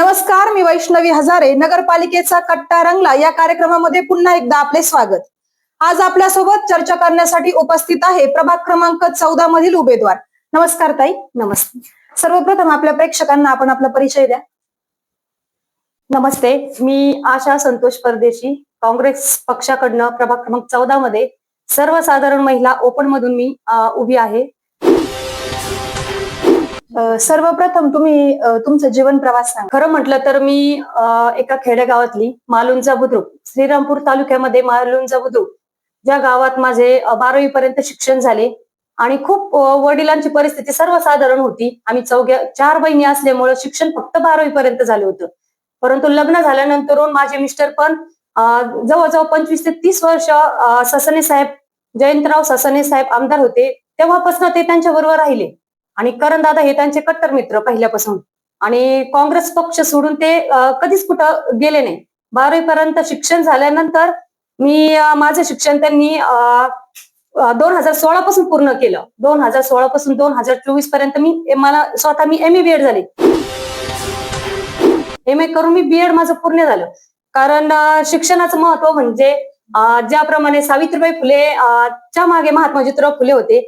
नमस्कार मी वैष्णवी हजारे नगरपालिकेचा कट्टा रंगला. या कार्यक्रमामध्ये पुन्हा एकदा आपले स्वागत. आज आपल्यासोबत चर्चा करण्यासाठी उपस्थित आहे प्रभाग क्रमांक चौदा मधील उमेदवार. नमस्कार ताई नमस्ते. सर्वप्रथम आपल्या प्रेक्षकांना आपण आपला परिचय द्या. नमस्ते मी आशा संतोष परदेशी काँग्रेस पक्षाकडनं प्रभाग क्रमांक चौदा मध्ये सर्वसाधारण महिला ओपन मधून मी उभी आहे. सर्वप्रथम तुम्ही तुमचं तुमचा जीवन प्रवास सांगा. खरं म्हटलं तर मी अ, एका खेडेगावातली मालुंजा बुद्रुक श्रीरामपूर तालुक्यामध्ये मालुंजा बुद्रुक ज्या गावात माझे बारावी पर्यंत शिक्षण झाले आणि खूप वडिलांची परिस्थिती सर्वसाधारण होती. आम्ही चौघ्या चार बहिणी असल्यामुळं शिक्षण फक्त बारावी पर्यंत झालं होतं. परंतु लग्न झाल्यानंतर माझे मिस्टर पण जवळजवळ पंचवीस ते तीस वर्ष ससने साहेब जयंतराव ससने साहेब आमदार होते. तेव्हापासून ते त्यांच्या बरोबर राहिले. आणि करण दादा हे त्यांचे कट्टर मित्र पहिल्यापासून. आणि काँग्रेस पक्ष सोडून ते कधीच कुठं गेले नाही. बारावी पर्यंत शिक्षण झाल्यानंतर मी माझं शिक्षण त्यांनी दोन हजार सोळा पासून पूर्ण केलं. दोन हजार सोळा पासून दोन हजार चोवीसपर्यंत मी मला स्वतः मी एम ए बीएड झाले. एम ए करून मी बीएड माझं पूर्ण झालं. कारण शिक्षणाचं महत्त्व म्हणजे ज्याप्रमाणे सावित्रीबाई फुले च्या मागे महात्मा ज्योतिराव फुले होते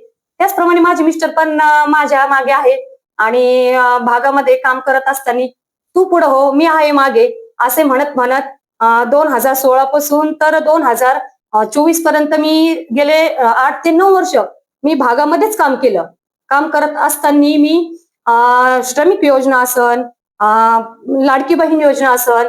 त्याचप्रमाणे माझे मिस्टर पण माझ्या मागे आहेत आणि भागामध्ये काम करत असताना तू पुढं हो मी आहे मागे असे म्हणत म्हणत दोन हजार सोळा पासून तर दोन हजार चोवीसपर्यंत मी गेले आठ ते नऊ वर्ष मी भागामध्येच काम केलं. काम करत असताना मी अ, श्रमिक योजना असन लाडकी बहीण योजना असन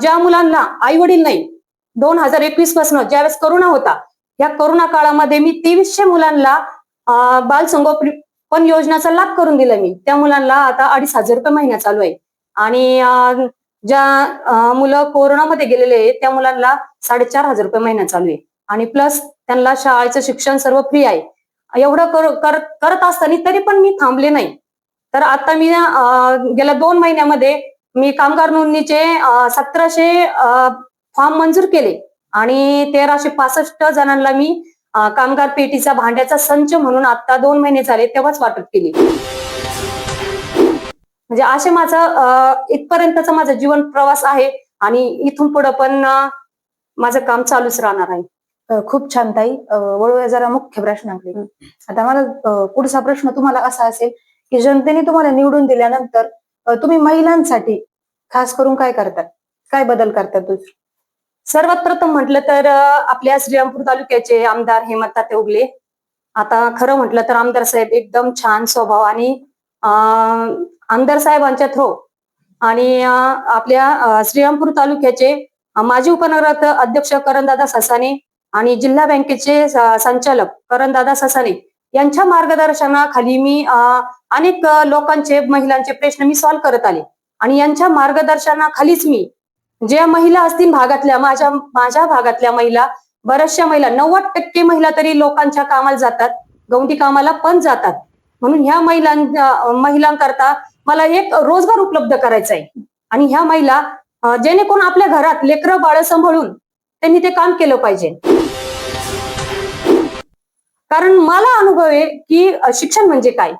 ज्या मुलांना आई वडील नाही दोन हजार एकवीसपासून ज्यावेळेस करोना होता या करोना काळामध्ये मी तेवीसशे मुलांना बाल संगोपन योजनेचा लाभ करून दिला मी. त्या मुलांना आता अडीच हजार रुपये महिना चालू आहे. आणि ज्या मुलं कोरोनामध्ये गेलेले आहेत त्या मुलांना साडेचार हजार रुपये महिना चालू आहे. आणि प्लस त्यांना शाळेचं शिक्षण सर्व फ्री आहे. एवढं कर- करत करत असताना तरी पण मी थांबले नाही. तर आता मी गेल्या दोन महिन्यामध्ये मी कामगार नोंदणीचे अ, सतराशे फॉर्म मंजूर केले. आणि तेराशे पासष्ट जणांना मी कामगार पेटीचा भांड्याचा संच म्हणून आता दोन महिने झाले तेव्हाच वाटप केली. म्हणजे असे माझं इथपर्यंतचा माझा जीवन प्रवास आहे आणि इथून पुढे पण माझं काम चालूच राहणार आहे. खूप छान ताई. वळूया जरा मुख्य प्रश्नाकडे. आता मला पुढचा प्रश्न तुम्हाला असा असेल की जनतेने तुम्हाला निवडून दिल्यानंतर तुम्ही महिलांसाठी खास करून काय करतात? काय बदल करतात दुसरे? सर्वात प्रथम म्हटलं तर आपल्या श्रीरामपूर तालुक्याचे आमदार हेमंत उगले. आता खरं म्हटलं तर आमदार साहेब एकदम छान स्वभाव आणि आमदार साहेबांच्या थ्रो आणि आपल्या श्रीरामपूर तालुक्याचे माजी उपनगरात अध्यक्ष करणदादा ससाने आणि जिल्हा बँकेचे संचालक करणदादा ससाने यांच्या मार्गदर्शनाखाली मी अनेक लोकांचे महिलांचे प्रश्न मी सॉल्व्ह करत आले. आणि यांच्या मार्गदर्शनाखालीच मी ज्या महिला असतील भागातल्या माझ्या माझ्या भागातल्या महिला बऱ्याचशा महिला नव्वद टक्के महिला तरी लोकांच्या कामाला जातात गवंडी कामाला पण जातात. म्हणून ह्या महिलां महिलांकरता मला एक रोजगार उपलब्ध करायचा आहे. आणि ह्या महिला जेणेकरून आपल्या घरात लेकरं बाळ सांभाळून त्यांनी ते काम केलं पाहिजे. कारण मला अनुभव आहे की शिक्षण म्हणजे काय?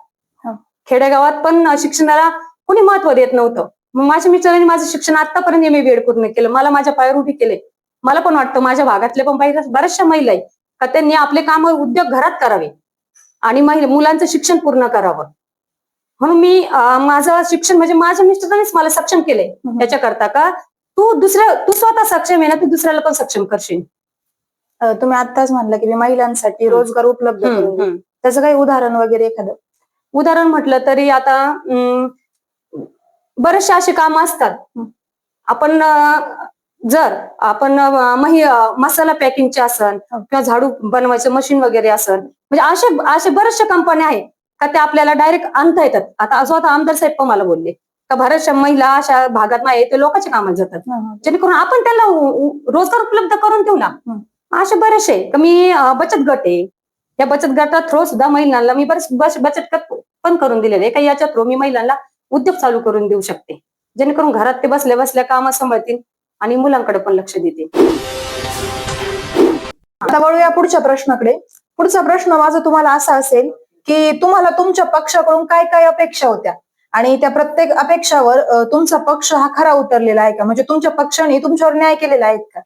हं. खेडेगावात पण शिक्षणाला कोणी महत्त्व देत नव्हतं. मग माझ्या मिस्टरांनी माझं शिक्षण आतापर्यंत एम ए पूर्ण केलं. मला माझ्या पायावर उभी केले मला पण वाटतं माझ्या भागातले पण बाहेर बऱ्याचशा महिला आहेत. का त्यांनी आपले काम उद्योग घरात करावे. आणि महिला मुलांचं शिक्षण पूर्ण करावं. म्हणून मी माझं शिक्षण म्हणजे माझ्या मिस्टरांनीच मला सक्षम केलंय. त्याच्याकरता का तू दुसऱ्या तू स्वतः सक्षम आहे ना तू दुसऱ्याला पण सक्षम करशील. तुम्ही आत्ताच म्हणला की महिलांसाठी. रोजगार उपलब्ध. त्याचं काही उदाहरण वगैरे एखादं? उदाहरण म्हटलं तरी आता बरेचसे असे काम असतात. आपण जर आपण मही मसाला पॅकिंगचे असन. किंवा झाडू बनवायचं मशीन वगैरे असन म्हणजे असे असे बरेचशा कंपन्या आहेत का ते आपल्याला डायरेक्ट आणता येतात आता स्वतः आमदार साहेब पण मला बोलले का बऱ्याचशा महिला अशा भागात आहे ते लोकांच्या कामात जातात जेणेकरून आपण त्याला रोजगार उपलब्ध करून ठेवला. असे बरेचसे मी बचत गट आहे या बचत गटात थ्रो सुद्धा महिलांना मी बरेच बच- बचत गट पण करून दिलेले का याच्या थ्रो मी महिलांना उद्योग चालू करून देऊ शकते. जेणेकरून घरात ते बसल्या बसल्या काम सांभाळतील आणि मुलांकडे पण लक्ष देतील. आता वळूया पुढच्या प्रश्नाकडे. पुढचा प्रश्न माझा तुम्हाला असा असेल की तुम्हाला तुमच्या पक्षाकडून काय काय अपेक्षा होत्या? आणि त्या प्रत्येक अपेक्षावर तुमचा पक्ष हा खरा उतरलेला आहे का? म्हणजे तुमच्या पक्षाने तुमच्यावर न्याय केलेला आहे का?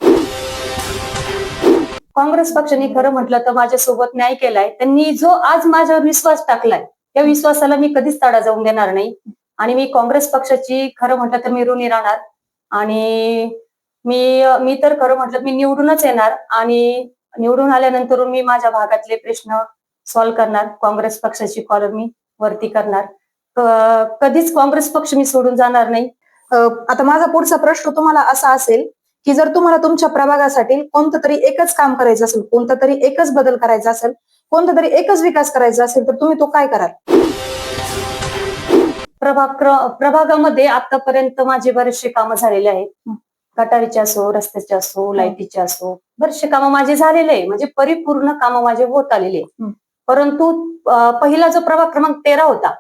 काँग्रेस पक्षाने खरं म्हटलं तर माझ्यासोबत न्याय केलाय. त्यांनी जो आज माझ्यावर विश्वास टाकलाय त्या विश्वासाला मी कधीच तडा जाऊन देणार नाही. आणि मी काँग्रेस पक्षाची खरं म्हटलं तर मी ऋणी राहणार. आणि मी मी तर खरं म्हटलं मी निवडूनच येणार आणि निवडून आल्यानंतर मी माझ्या भागातले प्रश्न सॉल्व्ह करणार. काँग्रेस पक्षाची कॉलर मी वरती करणार. कधीच काँग्रेस पक्ष मी सोडून जाणार नाही. आता माझा पुढचा प्रश्न तुम्हाला असा असेल की जर तुम्हाला तुमच्या प्रभागासाठी कोणतं तरी एकच काम करायचं असेल कोणता तरी एकच बदल करायचा असेल कोणता तरी एकच विकास करायचा असेल तर तुम्ही तो काय कराल? प्रभाग प्रभागामध्ये आतापर्यंत माझे बरेचसे कामं झालेले आहेत. गटारीचे असो रस्त्याचे असो लाईटीचे असो बरेचसे कामं माझे झालेले आहे म्हणजे परिपूर्ण कामं माझे होत आलेले आहे. परंतु पहिला जो प्रभाग क्रमांक तेरा होता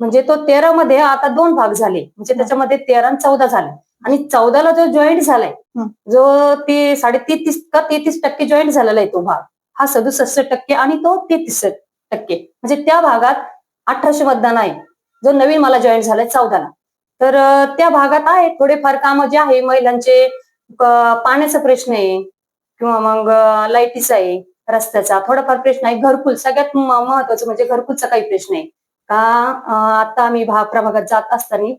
म्हणजे तो तेरा मध्ये आता दोन भाग झाले. म्हणजे त्याच्यामध्ये तेरा आणि चौदा झाले. आणि चौदाला जो जॉईंट झालाय. जो ते साडे तेहतीस का तेहतीस टक्के जॉईंट झालेला आहे तो भाग. हा सदुसष्ट टक्के आणि तो तेहतीस टक्के. म्हणजे त्या भागात अठराशे मतदान आहे. जो नवीन मला जॉईन झालाय चौदाला. तर त्या भागात आहे थोडेफार कामं जे आहे महिलांचे पाण्याचा प्रश्न आहे किंवा मग लाईटीचा आहे रस्त्याचा. थोडाफार प्रश्न आहे. घरकुल सगळ्यात महत्वाचं म्हणजे घरकुलचा काही प्रश्न आहे. का आता आम्ही भाग प्रभागात जात असताना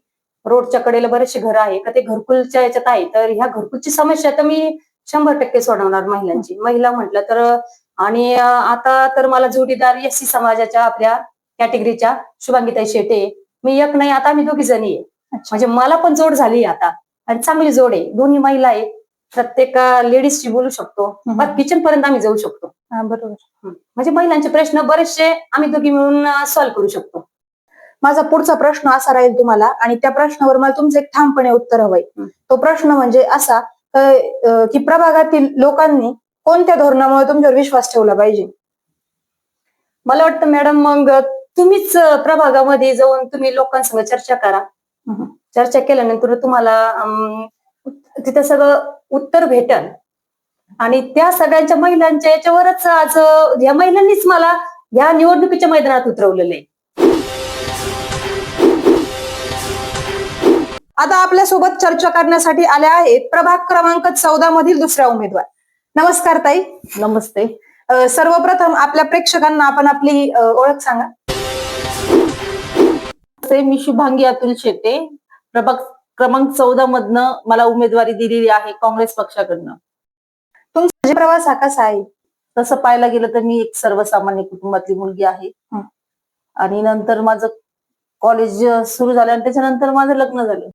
रोडच्या कडेला बरेचसे घर आहे. का ते घरकुलच्या याच्यात आहे. तर ह्या घरकुलची समस्या तर मी शंभर टक्के सोडवणार महिलांची. महिला म्हटलं तर आणि आता तर मला जोडीदार एस सी समाजाच्या आपल्या कॅटेगरीच्या शुभांगीताई शेटे. मी एक नाही आता आम्ही दोघी जणी आहे. म्हणजे मला पण जोड झाली आता. आणि चांगली जोड आहे. दोन्ही महिला आहे. प्रत्येक लेडीजशी बोलू शकतो. किचन पर्यंत आम्ही जाऊ शकतो. बरोबर. म्हणजे महिलांचे प्रश्न बरेचसे आम्ही दोघी मिळून सॉल्व्ह करू शकतो. माझा पुढचा प्रश्न असा राहील तुम्हाला आणि त्या प्रश्नावर मला तुमचं एक ठामपणे उत्तर हवंय. तो प्रश्न म्हणजे असा की प्रभागातील लोकांनी कोणत्या धोरणामुळे तुमच्यावर विश्वास ठेवला पाहिजे? मला वाटतं मॅडम मग तुम्हीच प्रभागामध्ये जाऊन तुम्ही लोकांसंग चर्चा करा. चर्चा केल्यानंतर तुम्हाला अं, तिथं सगळं उत्तर भेटल. आणि त्या सगळ्यांच्या महिलांच्या याच्यावरच आज या महिलांनीच मला या निवडणुकीच्या मैदानात उतरवलेलं आहे. आता आपल्यासोबत चर्चा करण्यासाठी आल्या आहेत प्रभाग क्रमांक चौदा मधील दुसऱ्या उमेदवार. नमस्कार ताई. नमस्ते. सर्वप्रथम आपल्या प्रेक्षकांना आपण आपली ओळख सांगा. नमस्ते मी शुभांगी अतुल शेटे प्रभाग क्रमांक चौदा मधनं मला उमेदवारी दिलेली आहे काँग्रेस पक्षाकडनं. तुमचा प्रवास हा कसा आहे. तसं पाहायला गेलं तर मी एक सर्वसामान्य कुटुंबातली मुलगी आहे. आणि नंतर माझं कॉलेज सुरू झालं आणि त्याच्यानंतर माझं लग्न झालं.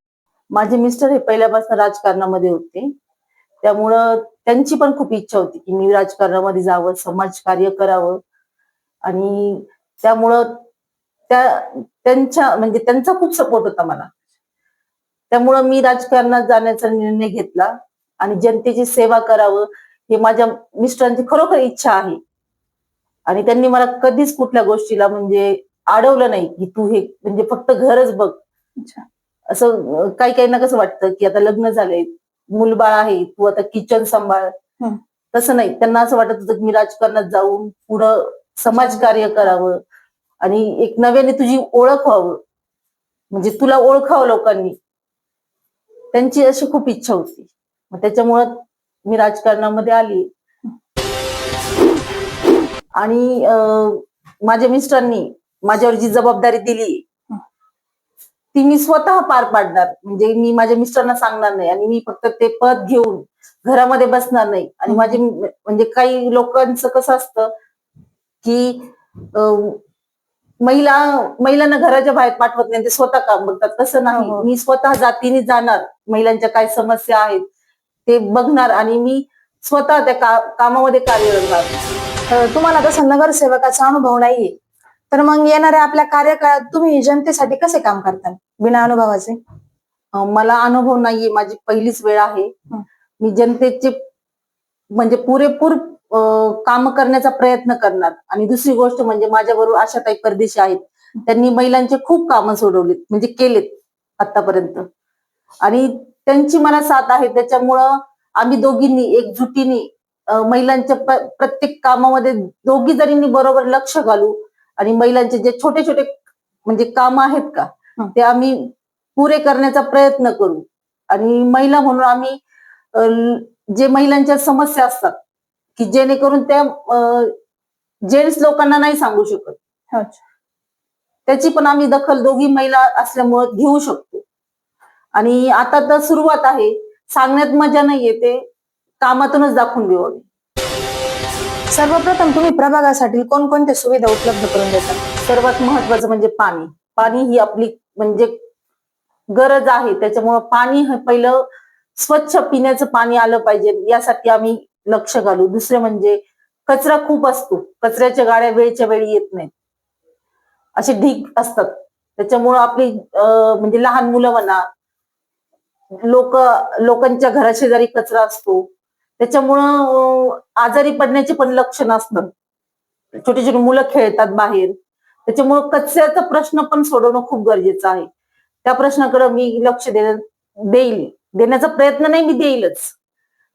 माझे मिस्टर हे पहिल्यापासून राजकारणामध्ये होते. त्यामुळं त्यांची पण खूप इच्छा होती की मी राजकारणामध्ये जावं समाजकार्य करावं. आणि त्यामुळं त्या त्यांच्या म्हणजे त्यांचा खूप सपोर्ट होता मला. त्यामुळं मी राजकारणात जाण्याचा निर्णय घेतला आणि जनतेची सेवा करावं हे माझ्या मिस्टरांची खरोखर इच्छा आहे. आणि त्यांनी मला कधीच कुठल्या गोष्टीला म्हणजे अडवलं नाही की तू हे म्हणजे फक्त घरच बघ. असं अं, काही काहींना कसं वाटतं की आता लग्न झालंय मुलबाळ आहे तू आता किचन सांभाळ. तसं नाही. त्यांना असं वाटत होतं की मी राजकारणात जाऊन पुढं समाजकार्य करावं. आणि एक नव्याने तुझी ओळख व्हावं. म्हणजे तुला ओळखावं लोकांनी. त्यांची अशी खूप इच्छा होती. मग त्याच्यामुळं मी राजकारणामध्ये आली. आणि माझ्या मिस्टरांनी माझ्यावर जी जबाबदारी दिली ती मी स्वतः पार पाडणार. म्हणजे मी माझ्या मिस्टरांना सांगणार नाही. आणि मी फक्त ते पद घेऊन घरामध्ये बसणार नाही. आणि माझे म्हणजे काही लोकांचं कसं असतं की महिला महिलांना घराच्या बाहेर पाठवत नाही ते स्वतः काम बघतात. तसं नाही. हो, हो. मी स्वतः जातीने जाणार. महिलांच्या काय समस्या आहेत ते बघणार आणि मी स्वतः त्या का- कामामध्ये कार्यरत अ, तुम्हाला तसा नगरसेवकाचा अनुभव नाहीये. तर मग येणाऱ्या आपल्या कार्यकाळात तुम्ही जनतेसाठी कसे काम करता बिना अनुभवाचे? मला अनुभव नाहीये. माझी पहिलीच वेळ आहे. मी जनतेचे म्हणजे पुरेपूर काम करण्याचा प्रयत्न करणार. आणि दुसरी गोष्ट म्हणजे माझ्याबरोबर आशा काही परदेशी आहेत. त्यांनी महिलांचे खूप कामं सोडवलीत. म्हणजे केलेत आतापर्यंत. आणि त्यांची मला साथ आहे. त्याच्यामुळं आम्ही दोघींनी एकजुटीने महिलांच्या प्र- प्रत्येक कामामध्ये दोघी जणींनी बरोबर लक्ष घालू आणि महिलांचे जे छोटे छोटे म्हणजे काम आहेत का. ते आम्ही पुरे करण्याचा प्रयत्न करू. आणि महिला म्हणून आम्ही जे महिलांच्या समस्या असतात की जेणेकरून त्या जेंट्स लोकांना नाही सांगू शकत. त्याची पण आम्ही दखल दोघी महिला असल्यामुळे घेऊ शकतो. आणि आता तर सुरुवात आहे. सांगण्यात मजा नाहीये ते कामातूनच दाखवून देऊ आम्ही. सर्वप्रथम तुम्ही प्रभागासाठी कोणकोणत्या सुविधा उपलब्ध करून देतात सर्वात महत्वाचं म्हणजे पाणी. पाणी ही आपली म्हणजे गरज आहे. त्याच्यामुळं पाणी हे पहिलं स्वच्छ पिण्याचं पाणी आलं पाहिजे. यासाठी आम्ही लक्ष घालू. दुसरे म्हणजे कचरा खूप असतो. कचऱ्याच्या गाड्या वेळच्या वेळी येत नाहीत. असे ढीग असतात. त्याच्यामुळं आपली म्हणजे लहान मुलं म्हणा लोक लोकांच्या घराशेजारी कचरा असतो. त्याच्यामुळं आजारी पडण्याचे पण लक्षण असतात. छोटे छोटे मुलं खेळतात बाहेर. त्याच्यामुळं कचऱ्याचा प्रश्न पण सोडवणं खूप गरजेचं आहे. त्या प्रश्नाकडे मी लक्ष देणं देईल. देण्याचा प्रयत्न नाही मी देईलच.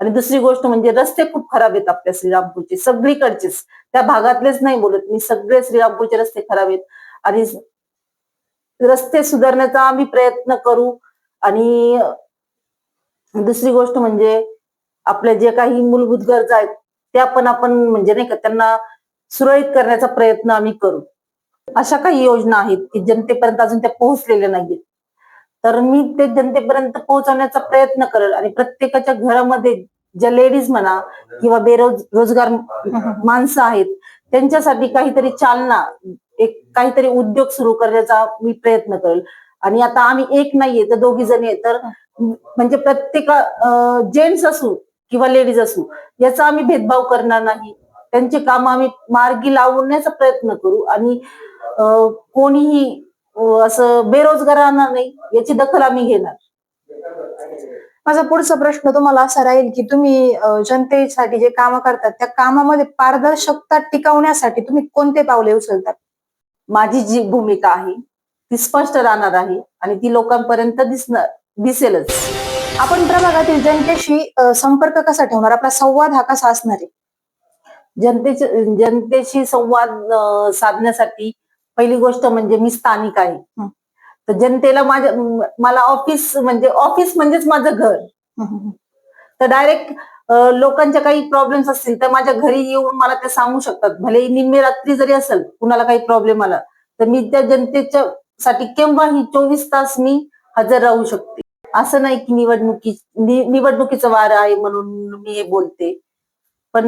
आणि दुसरी गोष्ट म्हणजे रस्ते खूप खराब आहेत आपल्या श्रीरामपूरचे सगळीकडचेच. त्या भागातलेच नाही बोलत मी सगळे श्रीरामपूरचे रस्ते खराब आहेत. आणि रस्ते सुधारण्याचा आम्ही प्रयत्न करू. आणि दुसरी गोष्ट म्हणजे आपल्या जे काही मूलभूत गरजा आहेत त्या पण आपण म्हणजे नाही का त्यांना सुरळीत करण्याचा प्रयत्न आम्ही करू. अशा काही योजना आहेत की जनतेपर्यंत अजून त्या पोहोचलेल्या नाहीयेत. तर मी ते जनतेपर्यंत पोहोचवण्याचा प्रयत्न करेल. आणि प्रत्येकाच्या घरामध्ये ज्या लेडीज म्हणा किंवा बेरोज रोजगार माणसं आहेत त्यांच्यासाठी काहीतरी चालना एक काहीतरी उद्योग सुरू करण्याचा मी प्रयत्न करेल. आणि आता आम्ही एक नाहीये तर दोघी जणी तर म्हणजे प्रत्येक जेंट्स असू किंवा लेडीज असू याचा आम्ही भेदभाव करणार नाही. त्यांचे काम आम्ही मार्गी लावण्याचा प्रयत्न करू. आणि कोणीही असं बेरोजगार राहणार नाही याची दखल आम्ही घेणार. माझा पुढचा प्रश्न तुम्हाला असा राहील की तुम्ही जनतेसाठी जे काम करतात त्या कामामध्ये पारदर्शकता टिकवण्यासाठी तुम्ही कोणते पावले उचलतात? माझी जी भूमिका आहे ती स्पष्ट राहणार आहे आणि ती लोकांपर्यंत दिसणार दिसेलच. आपण प्रभागातील जनतेशी संपर्क कसा ठेवणार? आपला संवाद हा कसा असणार आहे? जनतेचे जनतेशी संवाद साधण्यासाठी पहिली गोष्ट म्हणजे मी स्थानिक आहे. हं. तर जनतेला माझ्या मला ऑफिस म्हणजे ऑफिस म्हणजेच माझं घर. तर डायरेक्ट लोकांच्या काही प्रॉब्लेम्स असतील तर माझ्या घरी येऊन मला ते सांगू शकतात. भले निम्मे रात्री जरी असेल कुणाला काही प्रॉब्लेम आला तर मी त्या जनतेच्या साठी केव्हाही चोवीस तास मी हजर राहू शकते? असं नाही की निवडणुकी निवडणुकीचं वार आहे म्हणून मी हे बोलते. पण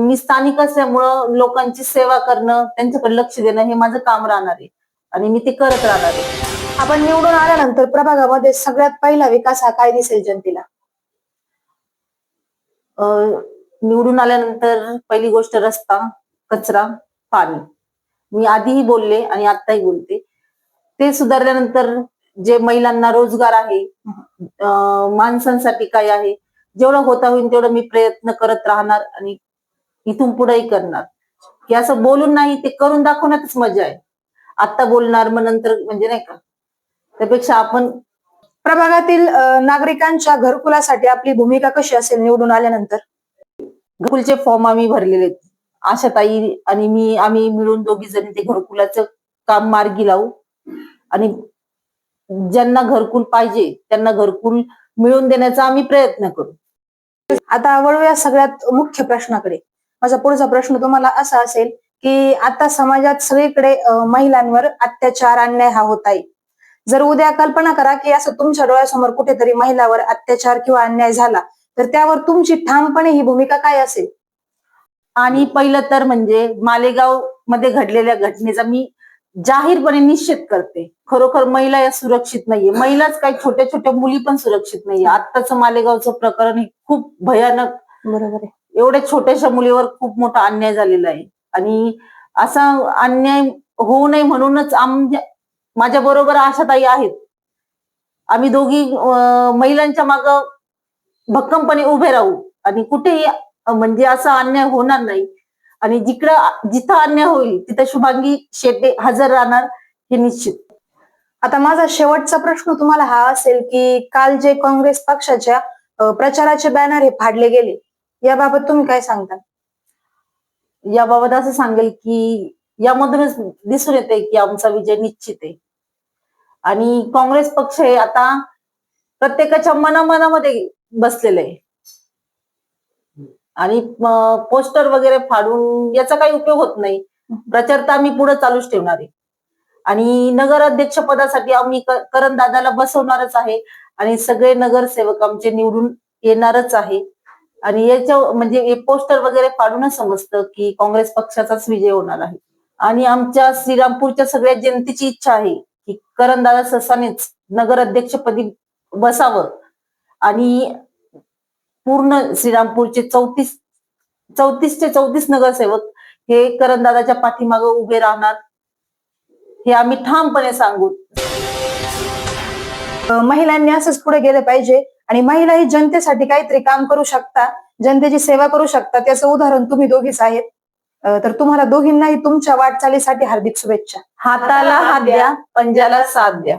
मी स्थानिक असल्यामुळं लोकांची सेवा करणं त्यांच्याकडे लक्ष देणं हे माझं काम राहणार आहे. आणि मी ते करत राहणार आहे. आपण निवडून आल्यानंतर प्रभागामध्ये सगळ्यात पहिला विकास हा काय दिसेल जनतेला? निवडून आल्यानंतर पहिली गोष्ट रस्ता कचरा पाणी. मी आधीही बोलले आणि आताही बोलते. ते सुधारल्यानंतर जे महिलांना रोजगार आहे माणसांसाठी काय आहे जेवढं होता होईल तेवढं मी प्रयत्न करत राहणार आणि इथून पुढेही करणार. की असं बोलून नाही ते करून दाखवण्यातच मजा आहे. आता बोलणार मग नंतर म्हणजे नाही का? त्यापेक्षा आपण प्रभागातील नागरिकांच्या घरकुलासाठी आपली भूमिका कशी असेल निवडून आल्यानंतर? घरकुलचे फॉर्म आम्ही भरलेले आशाताई आणि मी आम्ही मिळून दोघी जणी ते घरकुलाचं काम मार्गी लावू. आणि ज्यांना घरकुल पाहिजे त्यांना घरकुल मिळवून देण्याचा आम्ही प्रयत्न करू. आता वळूया सगळ्यात मुख्य प्रश्नाकडे. माझा पुढचा प्रश्न तुम्हाला असा असेल की आता समाजात सगळीकडे महिलांवर अत्याचार अन्याय हा होत आहे जर उद्या कल्पना करा की असं तुमच्या डोळ्यासमोर कुठेतरी महिलावर अत्याचार किंवा अन्याय झाला तर त्यावर तुमची ठामपणे ही भूमिका काय असेल? आणि पहिलं तर म्हणजे मालेगावमध्ये घडलेल्या घटनेचा मी जाहीरपणे निश्चित करते. खरोखर महिला या सुरक्षित नाहीये. महिलाच काही छोट्या छोट्या मुली पण सुरक्षित नाहीये. आत्ताचं मालेगावचं प्रकरण हे खूप भयानक बरोबर आहे. एवढ्या छोट्याशा मुलीवर खूप मोठा अन्याय झालेला आहे. आणि असा अन्याय होऊ नये म्हणूनच आमच्या माझ्या बरोबर आशाताई आहेत. आम्ही दोघी महिलांच्या माग भक्कमपणे उभे राहू. आणि कुठेही म्हणजे असा अन्याय होणार नाही. आणि जिकडं जिथं अन्याय होईल तिथं शुभांगी शेटे हजर राहणार हे निश्चित. आता माझा शेवटचा प्रश्न तुम्हाला हा असेल की काल जे काँग्रेस पक्षाच्या प्रचाराचे बॅनर हे फाडले गेले याबाबत तुम्ही काय सांगता? याबाबत असं सांगेल की यामधूनच दिसून येते की आमचा विजय निश्चित आहे. आणि काँग्रेस पक्ष हे आता प्रत्येकाच्या मनामनामध्ये बसलेलं आहे. आणि पोस्टर वगैरे फाडून याचा काही उपयोग होत नाही. प्रचार तर आम्ही पुढे चालूच ठेवणार आहे. आणि नगराध्यक्ष पदासाठी आम्ही करण दादाला बसवणारच आहे. आणि सगळे नगरसेवक आमचे निवडून येणारच आहे. आणि याच्या म्हणजे पोस्टर वगैरे फाडूनच समजतं की काँग्रेस पक्षाचाच विजय होणार आहे. आणि आमच्या श्रीरामपूरच्या सगळ्या जनतेची इच्छा आहे की करणदादा ससानेच नगर अध्यक्षपदी बसावं. आणि पूर्ण श्रीरामपूरचे चौतीस चौतीसचे चौतीस नगरसेवक हे करणदादाच्या पाठीमागं उभे राहणार. हे आम्ही ठामपणे सांगू. महिलांनी असंच पुढे गेलं पाहिजे आणि महिला ही जनतेसाठी काहीतरी काम करू शकता जनतेची सेवा करू शकता त्याचं उदाहरण तुम्ही दोघीच आहेत तर तुम्हाला दोघींनाही तुमच्या वाटचालीसाठी हार्दिक शुभेच्छा. हाताला हात द्या पंजाला साथ द्या.